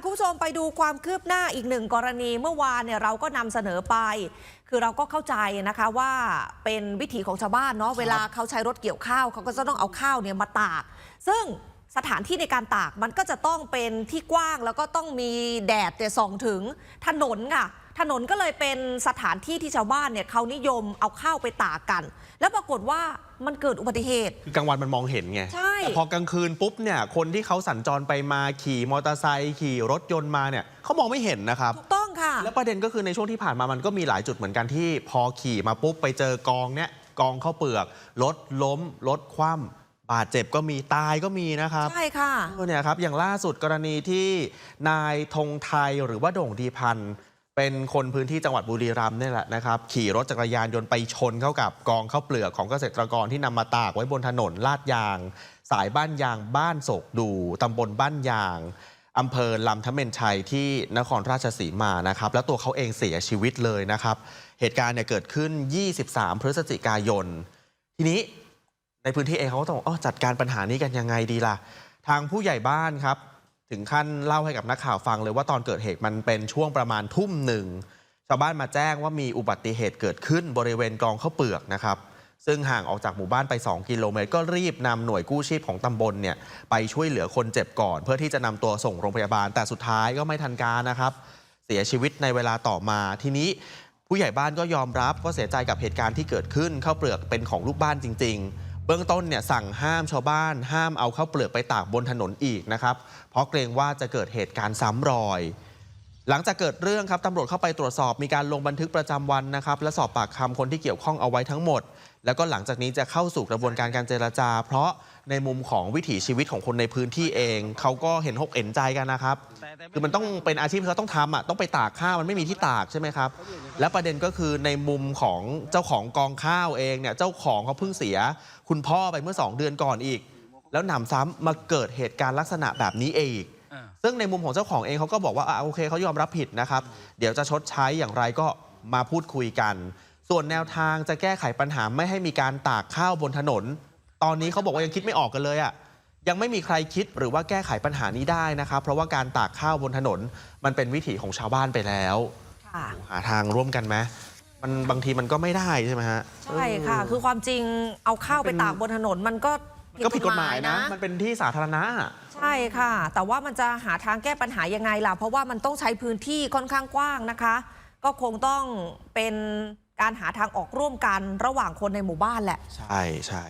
คุณผู้ชมไปดูความคืบหน้าอีกหนึ่งกรณีเมื่อวานเนี่ยเราก็นำเสนอไป คือเราก็เข้าใจนะคะว่าเป็นวิถีของชาวบ้านเนาะเวลาเขาใช้รถเกี่ยวข้าวเขาก็จะต้องเอาข้าวเนี่ยมาตาก ซึ่งสถานที่ในการตากมันก็จะต้องเป็นที่กว้างแล้วก็ต้องมีแดดเนี่ยส่องถึงถนนค่ะ ถนนก็เลยเป็นสถานที่ที่ชาวบ้านเนี่ยเขานิยมเอาข้าวไปตากกัน แล้วปรากฏว่ามันเกิดอุบัติเหตุ คือกลางวันมันมองเห็นไงใช่ แต่พอกลางคืนปุ๊บเนี่ยคนที่เขาสัญจรไปมาขี่มอเตอร์ไซค์ขี่รถยนต์มาเนี่ยเขามองไม่เห็นนะครับถูกต้องค่ะ แล้วประเด็นก็คือในช่วงที่ผ่านมามันก็มีหลายจุดเหมือนกันที่ พอขี่มาปุ๊บไปเจอกองเนี่ยกองข้าวเปลือกรถล้มรถคว่ำบาดเจ็บก็มีตายก็มีนะครับ ใช่ค่ะเออเนี่ยครับอย่างล่าสุดกรณีที่นายธงไทยหรือว่าโด่งดีพันธ์ เป็นคนพื้นที่จังหวัดบุรีรัมย์นี่แหละนะครับ ขี่รถจักรยานยนต์ไปชนเข้ากับกองข้าวเปลือกของเกษตรกรที่นำมาตากไว้บนถนนลาดยาง สายบ้านยางบ้านโศกดูตำบลบ้านยางอำเภอลำทะเมนชัยที่นครราชสีมานะครับ แล้วตัวเขาเองเสียชีวิตเลยนะครับ เหตุการณ์เนี่ยเกิดขึ้น 23 พฤศจิกายน ทีนี้ในพื้นที่เองเขาก็ต้องอ๋อจัดการปัญหานี้กันยังไงดีล่ะ ทางผู้ใหญ่บ้านครับ ถึงขั้นเล่าให้กับนักข่าวฟังเลยว่าตอนเกิดเหตุมันเป็นช่วงประมาณทุ่มหนึ่งชาวบ้านมาแจ้งว่ามีอุบัติเหตุเกิดขึ้นบริเวณกองข้าวเปลือกนะครับ ซึ่งห่างออกจากหมู่บ้านไป 2 กิโลเมตร ก็รีบนำหน่วยกู้ชีพของตำบลเนี่ยไปช่วยเหลือคนเจ็บก่อน เพื่อที่จะนำตัวส่งโรงพยาบาล แต่สุดท้ายก็ไม่ทันการนะครับ เสียชีวิตในเวลาต่อมาทีนี้ผู้ใหญ่บ้านก็ยอมรับว่าเสียใจกับเหตุการณ์ที่เกิดขึ้นข้าวเปลือกเป็นของลูกบ้านจริง ๆ เบื้องต้นเนี่ยสั่งห้ามชาวบ้าน ห้ามเอาข้าวเปลือกไปตากบนถนนอีกนะครับ เพราะเกรงว่าจะเกิดเหตุการณ์ซ้ำรอย หลังจากเกิดเรื่องครับตำรวจเข้าไปตรวจสอบมีการลงบันทึกประจำวันนะครับ และสอบปากคำคนที่เกี่ยวข้องเอาไว้ทั้งหมด แล้วก็หลังจากนี้จะเข้าสู่กระบวนการการเจรจา เพราะในมุมของวิถีชีวิตของคนในพื้นที่เอง เขาก็เห็นหกเห็นใจกันนะครับ คือมันต้องเป็นอาชีพที่เขาต้องทำอะต้องไปตากข้าวมันไม่มีที่ตากใช่ไหมครับ และประเด็นก็คือในมุมของเจ้าของกองข้าวเองเนี่ยเจ้าของเขาเพิ่งเสีย คุณพ่อไปเมื่อ 2 เดือนก่อนอีก แล้วหนำซ้ำมาเกิดเหตุการณ์ลักษณะแบบนี้เอง ซึ่งในมุมของเจ้าของเองเขาก็บอกว่าอะโอเคเขายอมรับผิดนะครับ เดี๋ยวจะชดใช้อย่างไรก็มาพูดคุยกัน ส่วนแนวทางจะแก้ไขปัญหาไม่ให้มีการตากข้าวบนถนน ตอนนี้เขาบอกว่ายังคิดไม่ออกกันเลยอะ่ะยังไม่มีใครคิดหรือว่าแก้ไขปัญหานี้ได้นะครับ เพราะว่าการตากข้าวบนถนน มันเป็นวิถีของชาวบ้านไปแล้วค่ะ หาทางร่วมกันไหมมันบางทีมันก็ไม่ได้ใช่ไหมฮะ ใช่ค่ะ คือความจริงเอาข้าวไปตากบนถนนมันก็ ก็ผิดกฎหมายนะ มันเป็นที่สาธารณะ ใช่ค่ะ แต่ว่ามันจะหาทางแก้ปัญหายังไงล่ะ เพราะว่ามันต้องใช้พื้นที่ค่อนข้างกว้างนะคะ ก็คงต้องเป็นการหาทางออกร่วมกันระหว่างคนในหมู่บ้านแหละ ใช่ใช่